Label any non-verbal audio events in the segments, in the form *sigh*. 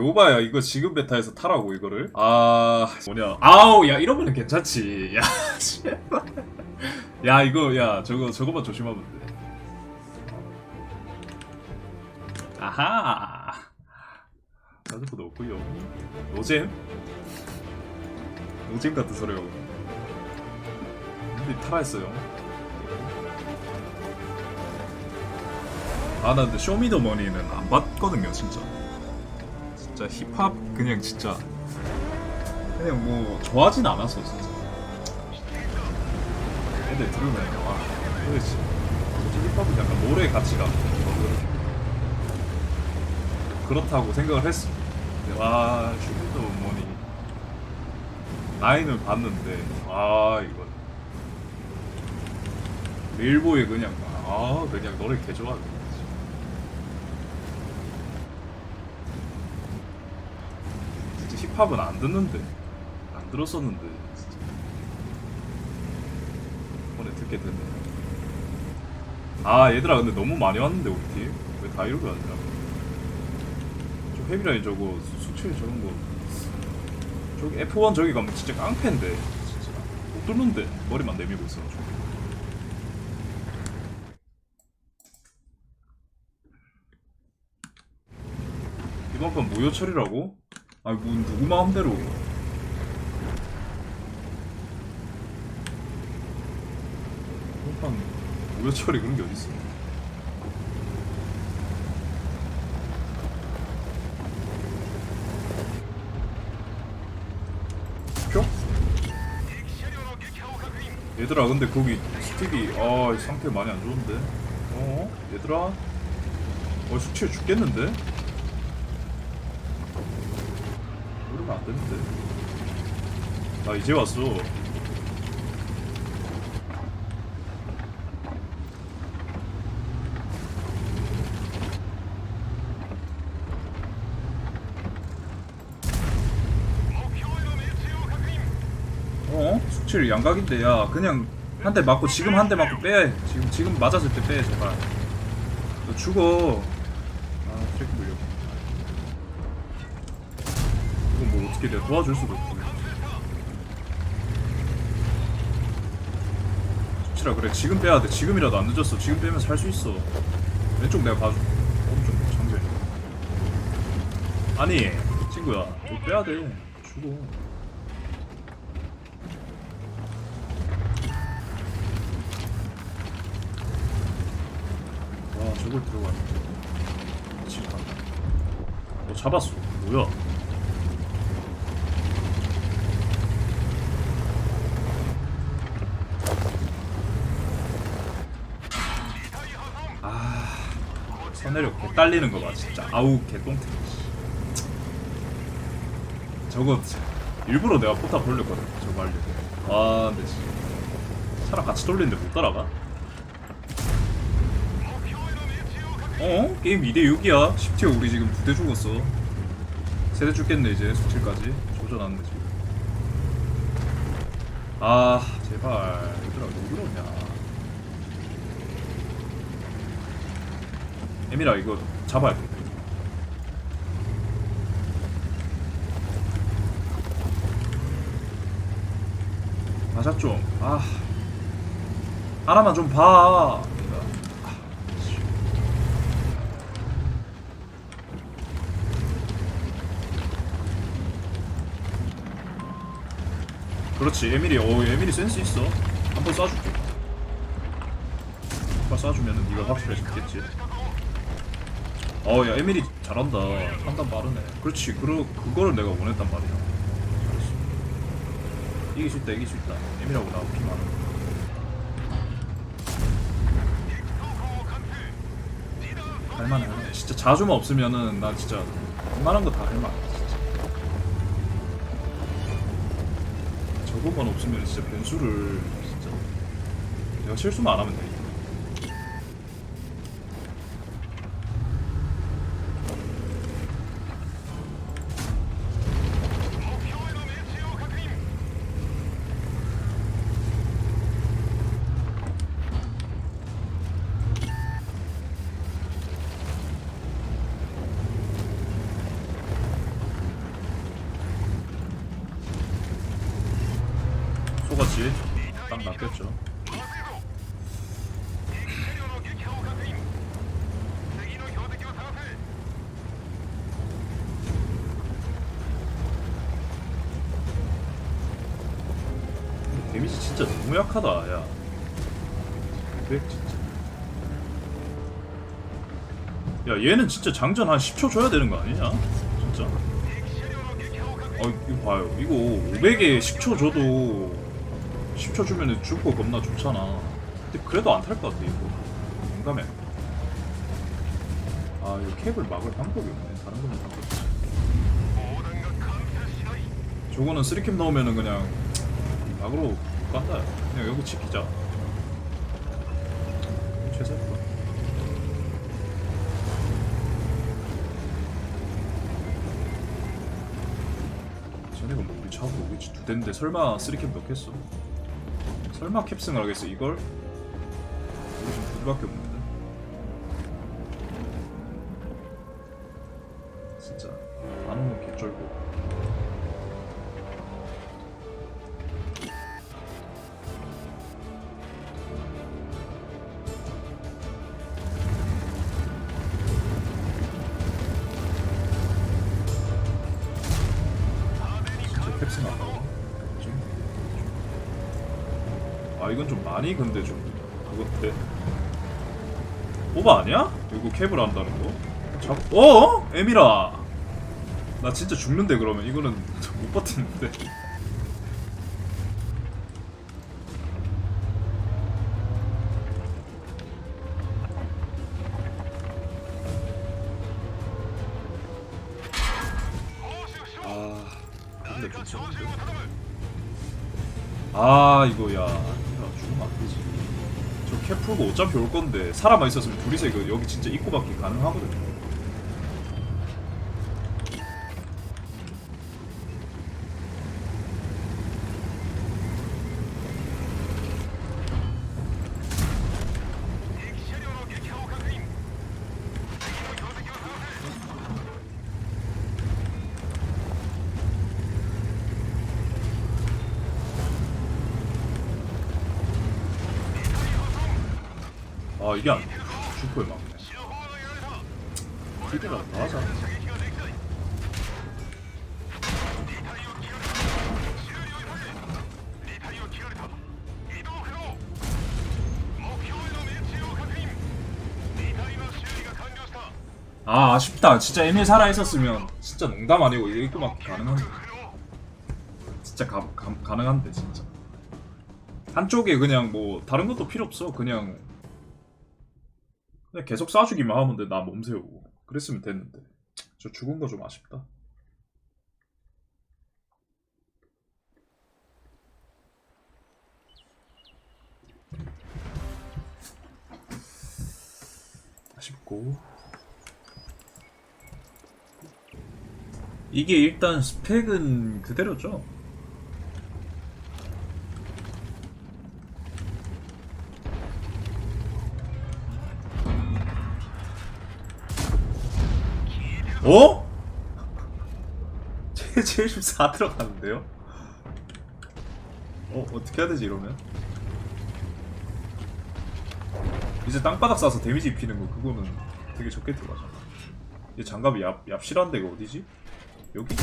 개오바야. 이거 지금 베타에서 타라고 이거를. 아 뭐냐. 아우 야 이러면 괜찮지. 야 *laughs* 씨발. 야 이거 야 저거 저거만 조심하면 돼. 아하. 가지고 넣고요. 노잼? 노잼 같은 소리요 근데 타라 했어요. 아 나 근데 쇼미더머니는 안 봤거든요 진짜 진짜 힙합 그냥 진짜 그냥 뭐 좋아하진 않았어 진짜. 근데 들으면 와 그렇지 힙합은 약간 노래 가치가 그렇다고 생각을 했어. 근데 와 쇼미더머니 나이는 봤는데 아 이거. 밀보에 그냥 아 그냥 노래 개 좋아 진짜 힙합은 안 듣는데. 안 들었었는데 진짜. 이번에 듣게 됐네. 아 얘들아 근데 너무 많이 왔는데 우리 팀왜 다 이러고 하냐? 저 헤비라인 저거 수치에 저런 거. 저기 F1 저기 가면 진짜 깡패인데 진짜. 못 뚫는데 머리만 내밀고 있어가지고. 이번 판 무효 처리라고? 아니 뭐 누구 마음대로 무효 처리 그런 게 어딨어 표? 얘들아 근데 거기 스틱이 아 상태 많이 안 좋은데 어? 얘들아 어 숙취해 죽겠는데? 모르면 안 되는데. 나 이제 왔어. 어? 양각인데 야 그냥 한 대 맞고 지금 한 대 맞고 빼 지금 지금 맞았을 때 빼 제발 너 죽어 아 트래크 물려 이건 뭐 어떻게 내가 도와줄 수도 없고 수치라 그래. 지금 빼야 돼. 지금이라도 안 늦었어. 지금 빼면 살 수 있어. 왼쪽 내가 봐줄게 오른쪽 장전 아니 친구야. 너 빼야 돼. 죽어. 와 저걸 들어가네. 미치겠다 너 잡았어. 뭐야 아 선내력 개 딸리는 거 봐 진짜. 아우 개똥태 저거 일부러 내가 포탑 돌렸거든 저거 하려고. 아 근데 차랑 같이 돌리는데 못 따라가? 어? 게임 2대6이야. 10티어 우리 지금 2대 죽었어. 세대 죽겠네 이제 수칠까지. 조져놨네 지금 아 제발. 얘들아 왜 그러냐 에미라 이거 잡아야 돼. 맞아 좀 아. 하나만 좀 봐. 그렇지 에밀이 어 에밀이 센스 있어. 한 번 쏴줄게. 한번 쏴주면은 네가 확실해졌겠지 어야 에밀이 잘한다. 판단 빠르네. 그렇지. 그 그거를 내가 원했단 말이야. 잘했어. 이길 수 있다 이길 수 있다. 에밀하고 나하고 피 많아 할만해. 진짜 자주만 없으면은 나 진짜 웬만한 거 다 할만해 진짜. 저것만 없으면 진짜 변수를 진짜 내가 실수만 안 하면 돼. 딱 낚였죠. 데미지 진짜 너무 약하다, 야. 100 진짜. 야, 얘는 진짜 장전 한 10초 줘야 되는 거 아니냐? 진짜. 어, 이거 봐요. 이거 500에 10초 줘도 10초 주면은 줄거 겁나 좋잖아. 근데 그래도 안 탈 것 같아, 이거. 공감해. 아, 이거 캡을 막을 방법이 없네. 다른 거는 방법이 없지. 저거는 3캡 넣으면은 그냥 막으로 간다. 그냥 여기 지키자. 최선일 거야. 쟤네가 뭐 우리 차고 오겠지 두 대인데 설마 3캡 넣겠어? 설마 캡승을 하겠어 이걸? 우리 지금 두 대밖에 없는 아 이건 좀 많이 근데 좀 그건데 오바 아니야? 이거 캡을 한다는 거? 잡... 어? 에미라! 나 진짜 죽는데 그러면. 이거는 *laughs* 못 버티는데. 아 근데 좀 쩌는데? 아 이거 야 안 되지. 저캡 풀고 어차피 올 건데 사람만 있었으면 둘이서 이거 여기 진짜 입고 받기 가능하거든요 아 이게 안 슈퍼에 막네 티드라 나가자 아 아쉽다. 진짜 에밀 살아있었으면 진짜 농담 아니고 이거 막 가능한데 진짜 가, 가, 가능한데 진짜. 한쪽에 그냥 뭐 다른 것도 필요 없어. 그냥 그냥 계속 쏴주기만 하면 돼. 나 몸 세우고. 그랬으면 됐는데. 저 죽은 거 좀 아쉽다. 아쉽고. 이게 일단 스펙은 그대로죠 어? *laughs* 제74 들어가는데요? 어 어떻게 해야 되지 이러면? 이제 땅바닥 쏴서 데미지 입히는 거 그거는 되게 적게 들어가잖아. 얘 장갑이 얍 얍실한 데가 어디지? 여기?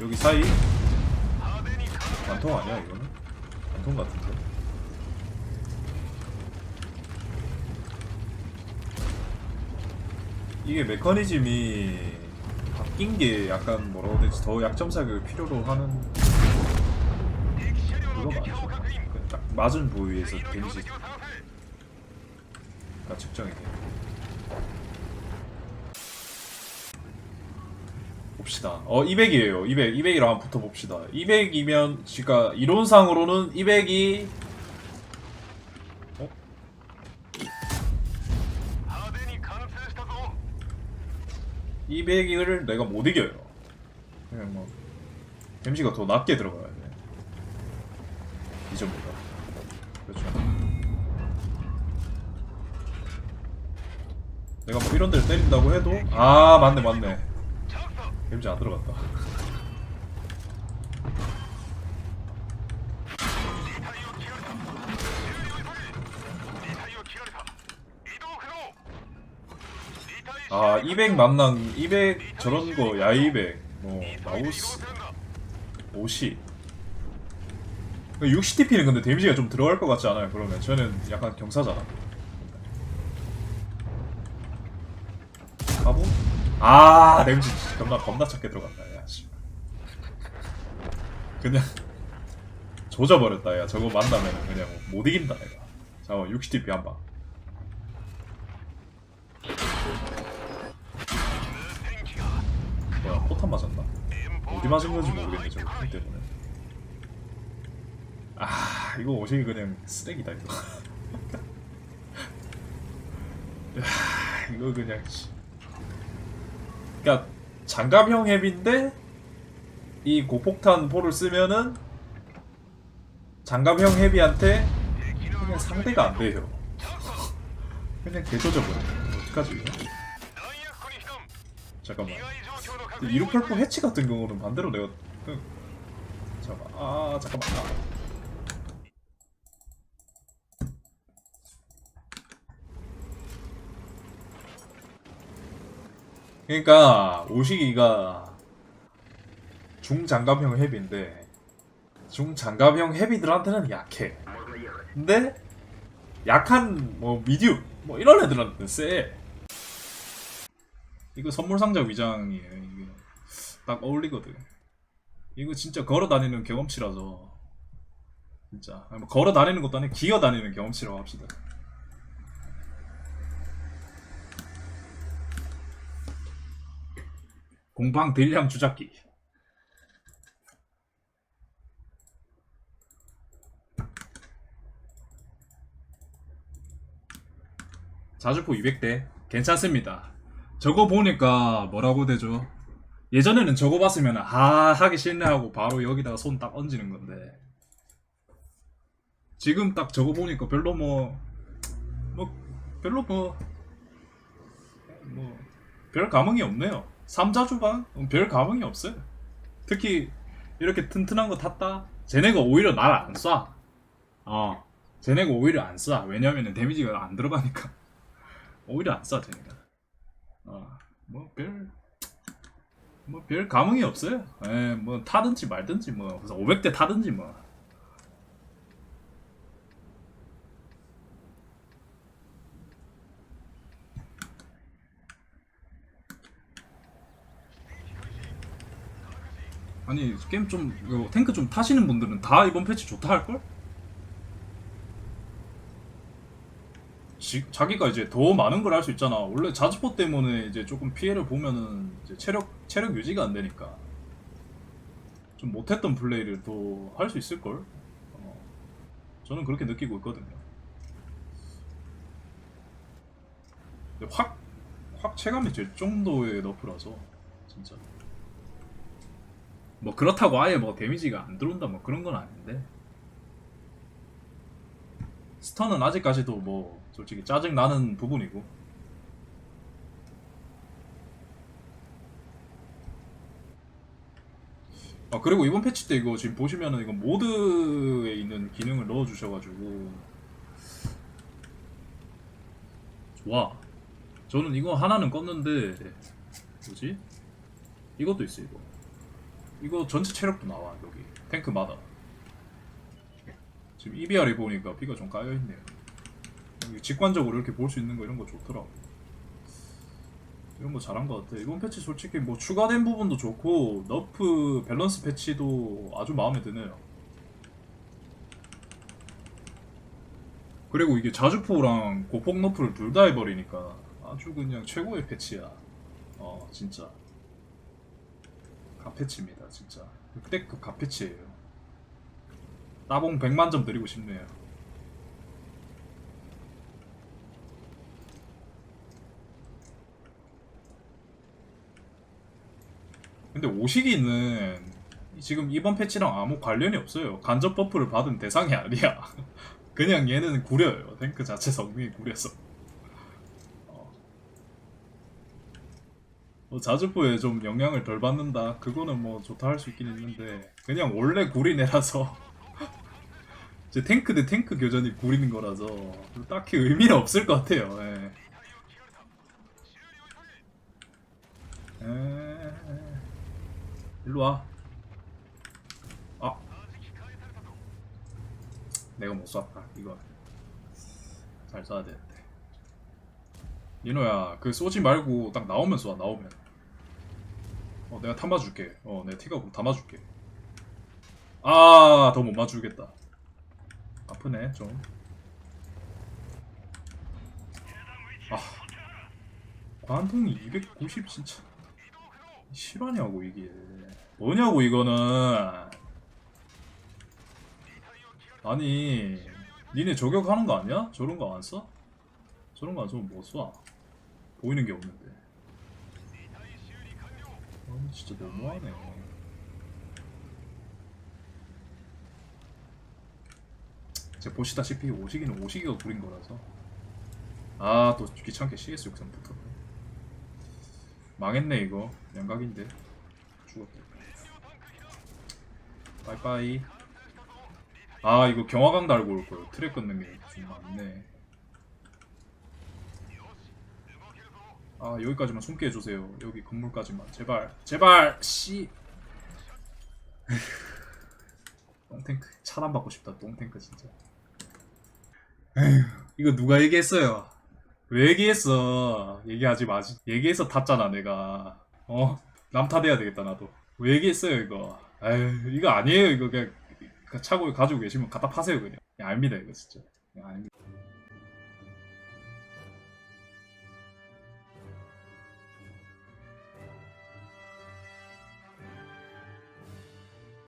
여기 사이? 관통 아니야 이거는? 관통 같은데? 이게 메커니즘이 바뀐 게 약간 뭐라고 해야 되지 더 약점 사격을 필요로 하는 그거 맞죠? 그딱 맞은 부위에서 데미지 가 측정이 돼 봅시다 어 200이에요 200 200이랑 한번 붙어 봅시다 200이면 그러니까 이론상으로는 200이 어? 200을 내가 못 이겨요. 그냥 뭐 데미지가 더 낮게 들어가야 돼. 2점보다 그렇죠 내가 뭐 이런 데를 때린다고 해도 아 맞네 맞네 데미지 안 들어갔다. 아, 200 만난 200 저런 거 야이 200뭐 마우스. 50 60TP는 근데 데미지가 좀 들어갈 것 같지 않아요? 그러면. 저는 약간 경사잖아 가보? 아 데미지 겁나 겁나 작게 들어갔다 야 씨. 그냥 *laughs* 조져버렸다 야. 저거 만나면 그냥 못 이긴다 내가. 잠깐만 60TP 한방. 뭐야 포탄 맞았나? 어디 맞은 건지 모르겠네 저거 핑 때문에. 아 이거 오식이 그냥 쓰레기다 이거. *laughs* 야, 이거 그냥 씨. 그니까 장갑형 앱인데 이 고폭탄 포를 쓰면은 장갑형 헤비한테 그냥 상대가 안 돼요. 그냥 개조져버려 어떡하지 잠깐만. 1688 해치 같은 경우는 반대로 내가 그... 잠깐만. 아 잠깐만. 아. 그러니까 오시기가 중장갑형 헤비인데 중장갑형 헤비들한테는 약해 근데 약한 뭐 미디움 뭐 이런 애들한테는 세 이거 선물 상자 위장이에요. 이게 딱 어울리거든. 이거 진짜 걸어 다니는 경험치라서 진짜 뭐 걸어 다니는 것도 아니고 기어 다니는 경험치라고 합시다. 공방 딜량 주작기. 자주포 200대 괜찮습니다. 저거 보니까 뭐라고 되죠? 예전에는 저거 봤으면 아 하기 싫네 하고 바로 여기다가 손 딱 얹는 건데 지금 딱 저거 보니까 별로 뭐뭐 별로 뭐뭐 별 감흥이 없네요. 삼자주방 음, 별 감흥이 없어요. 특히 이렇게 튼튼한 거 탔다. 쟤네가 오히려 날 안 쏴. 어, 쟤네가 오히려 안 쏴. 왜냐면은 데미지가 안 들어가니까 *laughs* 오히려 안 쏴 쟤네가. 어, 뭐 별, 뭐 별 감흥이 없어요. 예, 뭐 타든지 말든지 뭐, 그래서 500대 타든지 뭐. 아니 게임 좀 이거 탱크 좀 타시는 분들은 다 이번 패치 좋다 할걸? 지, 자기가 이제 더 많은 걸 할 수 있잖아. 원래 자주포 때문에 이제 조금 피해를 보면은 이제 체력 체력 유지가 안 되니까 좀 못했던 플레이를 또할수 있을 걸. 어, 저는 그렇게 느끼고 있거든요. 확, 확 체감이 될 정도의 너프라서 진짜. 뭐 그렇다고 아예 뭐 데미지가 안 들어온다 뭐 그런 건 아닌데. 스턴은 아직까지도 뭐 솔직히 짜증 나는 부분이고. 아 그리고 이번 패치 때 이거 지금 보시면은 이거 모드에 있는 기능을 넣어 주셔가지고. 좋아. 저는 이거 하나는 껐는데 뭐지? 이것도 있어 이거 이거 전체 체력도 나와 여기. 탱크마다. 지금 EBR에 보니까 피가 좀 까여있네요. 직관적으로 이렇게 볼 수 있는 거 이런 거 좋더라고. 이런 거 잘한 것 같아. 이번 패치 솔직히 뭐 추가된 부분도 좋고 너프 밸런스 패치도 아주 마음에 드네요. 그리고 이게 자주포랑 고폭 너프를 둘 다 해버리니까 아주 그냥 최고의 패치야. 어 진짜 갓패치입니다 진짜 역대급 갓패치예요 따봉 100만 점 드리고 싶네요 근데 오시기는 지금 이번 패치랑 아무 관련이 없어요. 간접 버프를 받은 대상이 아니야. *laughs* 그냥 얘는 구려요. 탱크 자체 성능이 구려서. 뭐 자주포에 좀 영향을 덜 받는다. 그거는 뭐 좋다 할 수 있긴 있는데 그냥 원래 구리내라서 *laughs* 이제 탱크 대 탱크 교전이 구리는 거라서 딱히 의미는 없을 것 같아요. 예. 에... 일로 와. 아. 내가 못 쐈다. 이거. 잘 쏴야 되는데. 이노야, 그 쏘지 말고 딱 나오면 쏴, 나오면. 어, 내가 담아줄게. 어, 내가 티가 담아줄게. 아, 더 못 맞추겠다. 아프네, 좀. 아. 관통이 290 진짜. 실화냐고 이게 뭐냐고 이거는 아니 니네 저격하는 거 아니야? 저런 거 안 써? 저런 거안 쓰면 못 쏴. 보이는 게 없는데. 아니 진짜 너무하네. 제가 보시다시피 오시기는 오시기가 구린 거라서. 아 또 귀찮게 CS 욕선 붙었네 망했네 이거. 양각인데. 죽었다. 빠이빠이. 아 이거 경화강 달고 올걸 트랙 끊는 게 좀 많네 아 여기까지만 숨게 해주세요 여기 건물까지만 제발 제발 씨 *laughs* 똥탱크 차단 받고 싶다 똥탱크 진짜 에휴 이거 누가 얘기했어요 왜 얘기했어? 얘기하지 마지. 얘기해서 탔잖아, 내가. 어? 남 탓해야 되겠다, 나도. 왜 얘기했어요, 이거? 에휴, 이거 아니에요, 이거. 그냥, 그 차고 가지고 계시면 갖다 파세요, 그냥. 그냥 압니다, 이거 진짜. 그냥 압니다.